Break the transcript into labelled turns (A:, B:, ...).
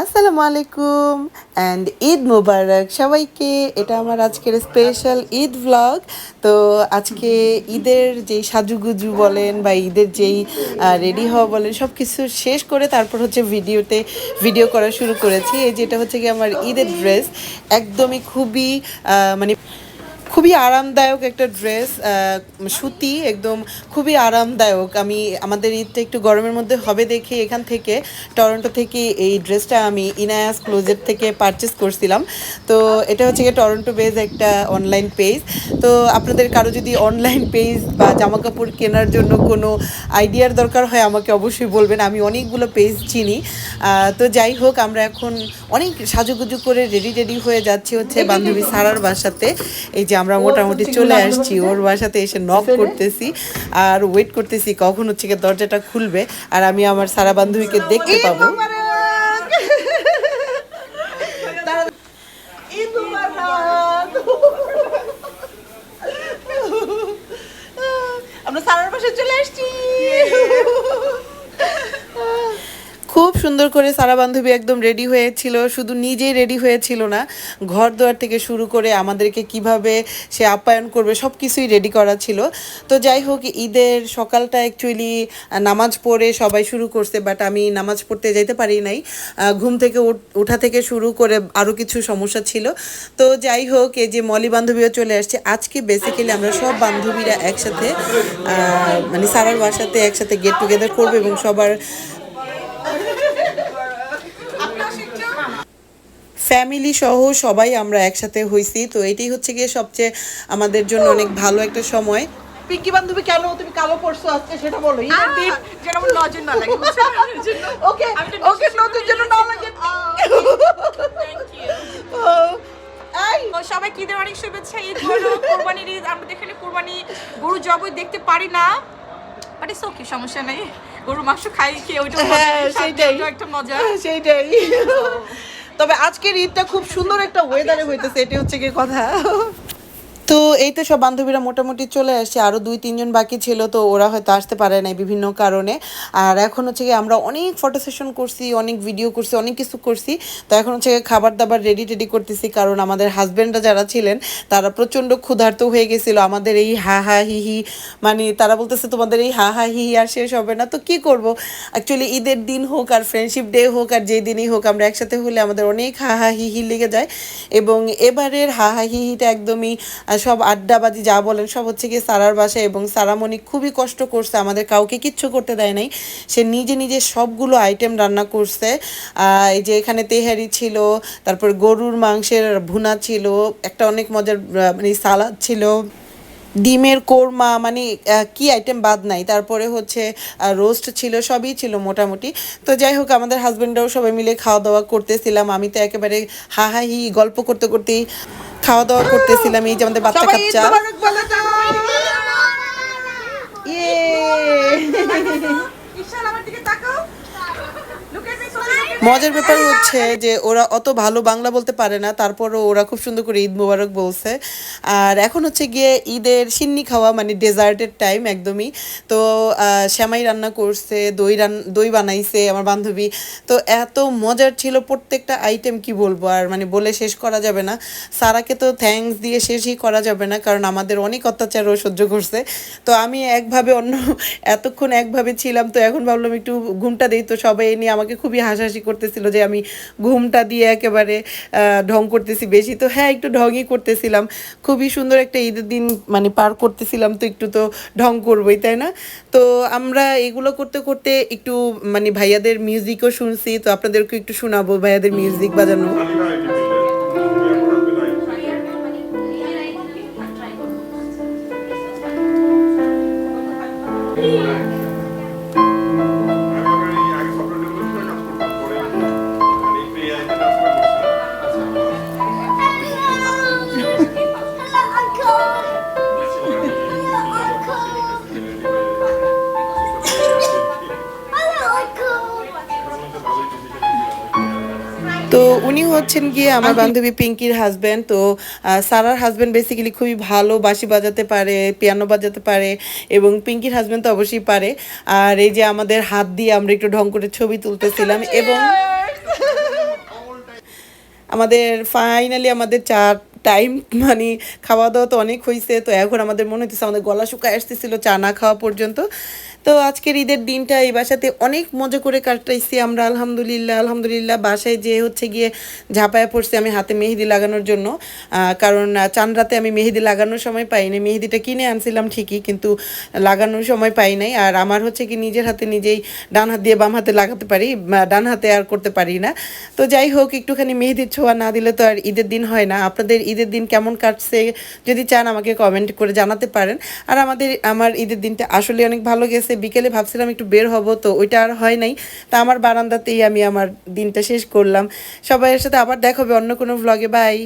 A: আসসালামু আলাইকুম অ্যান্ড ঈদ মুবারক সবাইকে, এটা আমার আজকের স্পেশাল ঈদ ভ্লগ তো আজকে ঈদের যেই সাজুগুজু বলেন বা ঈদের যেই রেডি হওয়া বলেন সব কিছু শেষ করে তারপর হচ্ছে ভিডিওতে ভিডিও করা শুরু করেছি। এই যেটা হচ্ছে কি আমার ঈদের ড্রেস একদমই খুবই মানে খুবই আরামদায়ক একটা ড্রেস সুতি একদম খুবই আরামদায়ক। আমি আমাদের ঈদটা একটু গরমের মধ্যে হবে দেখে এখান থেকে টরন্টো থেকে এই ড্রেসটা আমি ইনায়াস ক্লোজেট থেকে পারচেস করছিলাম। তো এটা হচ্ছে গিয়ে টরন্টো বেজ একটা অনলাইন পেজ তো আপনাদের কারও যদি অনলাইন পেজ বা জামা কাপড় কেনার জন্য কোনো আইডিয়ার দরকার হয় আমাকে অবশ্যই বলবেন। আমি অনেকগুলো পেজ চিনি। তো যাই হোক আমরা এখন অনেক সাজুগুজু করে রেডি রেডি হয়ে যাচ্ছি হচ্ছে বান্ধবী সারার বাসাতে। এই যে আমরা মোটামুটি চলে আসছি ওর বাসাতে এসে নক করতেছি। আর ওয়েট করতেছি কখন হচ্ছে দরজাটা খুলবে। আর আমি আমার সারা বান্ধবীকে দেখতে পাবো আমরা সারার বাসায় চলে আসছি খুব সুন্দর করে সারা বান্ধবী একদম রেডি হয়েছিল, শুধু নিজেই রেডি হয়েছিল না ঘর দুয়ার থেকে শুরু করে আমাদেরকে কীভাবে সে আপ্যায়ন করবে সব কিছুই রেডি করা ছিল। তো যাই হোক, ঈদের সকালটা অ্যাকচুয়ালি নামাজ পড়ে সবাই শুরু করছে বাট আমি নামাজ পড়তে যেতে পারি নাই। ঘুম থেকে ওঠা থেকে শুরু করে আরও কিছু সমস্যা ছিল। তো যাই হোক, এই যে মলি বান্ধবীও চলে আসছে। আজকে বেসিক্যালি আমরা সব বান্ধবীরা একসাথে মানে সারার বাসাতে একসাথে গেট টুগেদার করব এবং সবার ফ্যামিলি সহ সবাই আমরা একসাথে হইছি। তো এটাই হচ্ছে গিয়ে সবচেয়ে আমাদের জন্য অনেক ভালো একটা সময়। পিঙ্কি বান্ধবী কেন? তুমি কালো পড়ছো আজকে সেটা বলো।
B: যেন আমার না লাগে জন্য
A: ওকে ওকে নতুন যেন না লাগে।
B: Thank you.
A: ও, এই
B: তো সবাইকে ঈদের অনেক শুভেচ্ছা ঈদ হলো কোরবানির ঈদ আমরা এখানে কোরবানি গরু জবই দেখতে পারি না। বাট ইটস ওকে সমস্যা নেই। গরু মাংস খাই খেয়ে ওইটা
A: হ্যাঁ
B: একটা মজা।
A: সেইটাই তবে আজকের ঈদটা খুব সুন্দর একটা ওয়েদারে হইতেছে এটি হচ্ছে কি কথা। তো এই তো সব বান্ধবীরা মোটামুটি চলে আসছে আরও দুই, তিনজন বাকি ছিল, তো ওরা হয়তো আসতে পারে নাই বিভিন্ন কারণে। আর এখন হচ্ছে কি আমরা অনেক ফটো সেশন করছি, অনেক ভিডিও করছি, অনেক কিছু করছি। তো এখন হচ্ছে গিয়ে খাবার দাবার রেডি টেডি করতেছি, কারণ আমাদের হাজব্যান্ডরা যারা ছিলেন, তারা প্রচণ্ড ক্ষুধার্ত হয়ে গেছিল। আমাদের এই হা হা, হি হি মানে তারা বলতেছে তোমাদের এই হা হা, হি হি আর শেষ হবে না। তো কি করব? অ্যাকচুয়ালি ঈদের দিন হোক আর ফ্রেন্ডশিপ ডে হোক আর যেই দিনই হোক, আমরা একসাথে হলে আমাদের অনেক হা হা, হি হি লেগে যায়। এবং এবারের হা হা, হি, হিটা একদমই সব আড্ডাবাজি যা বলেন, সব হচ্ছে গিয়ে সারার বাসায় এবং সারামণি খুবই কষ্ট করছে, আমাদের কাউকে কিচ্ছু করতে দেয় নাই। সে নিজে নিজে সবগুলো আইটেম রান্না করছে। এই যে এখানে তেহারি ছিল, তারপর গরুর মাংসের ভুনা ছিল, একটা অনেক মজার মানে সালাদ ছিল। ডিমের কোরমা মানে কি আইটেম বাদ নাই। তারপরে হচ্ছে রোস্ট ছিল, সবই ছিল মোটামুটি। তো যাই হোক, আমাদের হাজব্যান্ডরাও সবাই মিলে খাওয়া দাওয়া করতেছিলাম। আমি তো একেবারে হা হা গল্প করতে করতেই খাওয়া দাওয়া করতেছিলাম এই যে আমাদের বাচ্চা কাচ্চা। ইয়ে। মজার ব্যাপার হচ্ছে যে ওরা অত ভালো বাংলা বলতে পারে না, তারপরও ওরা খুব সুন্দর করে ঈদ মোবারক বলছে। আর এখন হচ্ছে গিয়ে ঈদের সিন্নি খাওয়া মানে ডেজার্টের টাইম একদমই। তো শ্যামাই রান্না করছে, দই রান, দই বানাইছে আমার বান্ধবী। তো এত মজার ছিল প্রত্যেকটা আইটেম কি বলব? আর মানে বলে শেষ করা যাবে না। সারাকে তো থ্যাঙ্কস দিয়ে শেষই করা যাবে না, কারণ আমাদের অনেক অত্যাচারও সহ্য করছে। তো আমি একভাবে অন্য, এতক্ষণ একভাবে ছিলাম, তো এখন ভাবলাম একটু ঘুমটা দিই, তো সবাই নিয়ে আমাকে খুবই হাসাহাসি করতেছিল যে আমি ঘুমটা দিয়ে একেবারে ঢং করতেছি বেশি। তো হ্যাঁ একটু ঢংই করতেছিলাম। খুবই সুন্দর একটা ঈদের দিন মানে পার করতেছিলাম, তো একটু তো ঢং করবোই, তাই না? তো আমরা এগুলো করতে করতে একটু মানে ভাইয়াদের মিউজিকও শুনছি, তো আপনাদেরকে একটু শোনাবো, ভাইয়াদের মিউজিক বাজানো। তো উনি হচ্ছেন গিয়ে আমার বান্ধবী পিঙ্কির হাজব্যান্ড তো সারার হাজব্যান্ড বেসিক্যালি খুবই ভালো বাঁশি বাজাতে পারে পিয়ানো বাজাতে পারে এবং পিঙ্কির হাজব্যান্ড তো অবশ্যই পারে। আর এই যে আমাদের হাত দিয়ে আমরা একটু ঢং করে ছবি তুলতেছিলাম এবং আমাদের ফাইনালি আমাদের চার টাইম মানে খাওয়া দাওয়া তো অনেক হয়েছে তো এখন আমাদের মনে হচ্ছে আমাদের গলা শুকায় আসতেছিল চা না খাওয়া পর্যন্ত। তো আজকের ঈদের দিনটা এই বাসাতে অনেক মজা করে কাটাইছি আমরা আলহামদুলিল্লাহ আলহামদুলিল্লাহ। বাসায় যে হচ্ছে গিয়ে ঝাঁপায় পড়ছি আমি হাতে মেহেদি লাগানোর জন্য। কারণ আহ, চান রাতে আমি মেহেদি লাগানোর সময় পাইনি মেহেদিটা কিনে আনছিলাম ঠিকই কিন্তু লাগানোর সময় পাই নাই। আর আমার হচ্ছে কি নিজের হাতে নিজেই ডান হাত দিয়ে বাম হাতে লাগাতে পারি ডান হাতে আর করতে পারি না। তো যাই হোক একটুখানি মেহেদির ছোঁয়া না দিলে তো আর ঈদের দিন হয় না। আপনাদের ঈদের দিন কেমন কাটছে, যদি চান আমাকে কমেন্ট করে জানাতে পারেন। আর আমাদের, আমার ঈদের দিনটা আসলে অনেক ভালো গেছে। বিকেলে ভাবছিলাম একটু বের হব, তো ওইটা আর হয় নাই। তা আমার বারান্দাতেই আমি আমার দিনটা শেষ করলাম। সবাইয়ের সাথে আবার দেখা হবে অন্য কোনো ভ্লগে বাই